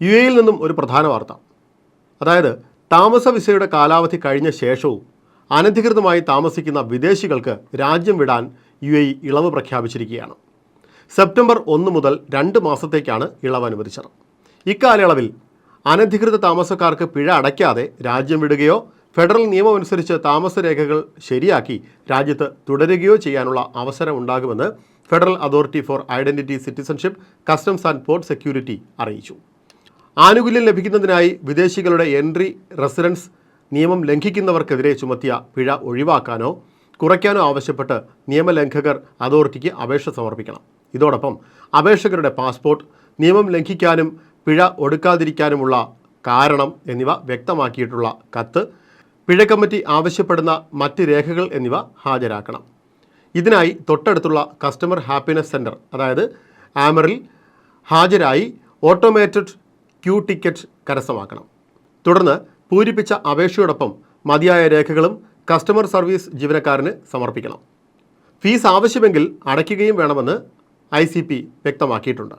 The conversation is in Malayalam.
യു എയിൽ നിന്നും ഒരു പ്രധാന വാർത്ത. അതായത് താമസ വിസയുടെ കാലാവധി കഴിഞ്ഞ ശേഷവും അനധികൃതമായി താമസിക്കുന്ന വിദേശികൾക്ക് രാജ്യം വിടാൻ യു എ ഇളവ് പ്രഖ്യാപിച്ചിരിക്കുകയാണ്. സെപ്റ്റംബർ ഒന്ന് മുതൽ രണ്ട് മാസത്തേക്കാണ് ഇളവ് അനുവദിച്ചത്. ഇക്കാലയളവിൽ അനധികൃത താമസക്കാർക്ക് പിഴ അടയ്ക്കാതെ രാജ്യം വിടുകയോ ഫെഡറൽ നിയമമനുസരിച്ച് താമസരേഖകൾ ശരിയാക്കി രാജ്യത്ത് തുടരുകയോ ചെയ്യാനുള്ള അവസരം ഉണ്ടാകുമെന്ന് federal authority for identity citizenship customs and port security അറിയിച്ചു. ആനുകൂല്യം ലഭിക്കുന്നതിനായി വിദേശികളുടെ എൻട്രി റെസിഡൻസ് നിയമം ലംഘിക്കുന്നവർക്കെതിരെ ചുമത്തിയ പിഴ ഒഴിവാക്കാനോ കുറയ്ക്കാനോ ആവശ്യപ്പെട്ട് നിയമലംഘകർ അതോറിറ്റിക്ക് അപേക്ഷ സമർപ്പിക്കണം. ഇതോടൊപ്പം അപേക്ഷകരുടെ പാസ്പോർട്ട് നിയമം ലംഘിക്കാനും പിഴ ഒടുക്കാതിരിക്കാനുമുള്ള കാരണം എന്നിവ വ്യക്തമാക്കിയിട്ടുള്ള കത്ത് പിഴ കമ്മിറ്റി ആവശ്യപ്പെടുന്ന മറ്റ് രേഖകൾ എന്നിവ ഹാജരാക്കണം. ഇതിനായി തൊട്ടടുത്തുള്ള കസ്റ്റമർ ഹാപ്പിനെസ് സെന്റർ അതായത് ആമറിൽ ഹാജരായി ഓട്ടോമേറ്റഡ് ക്യൂ ടിക്കറ്റ് കരസ്ഥമാക്കണം. തുടർന്ന് പൂരിപ്പിച്ച അപേക്ഷയോടൊപ്പം മതിയായ രേഖകളും കസ്റ്റമർ സർവീസ് ജീവനക്കാരന് സമർപ്പിക്കണം. ഫീസ് ആവശ്യമെങ്കിൽ അടയ്ക്കുകയും വേണമെന്ന് ഐ വ്യക്തമാക്കിയിട്ടുണ്ട്.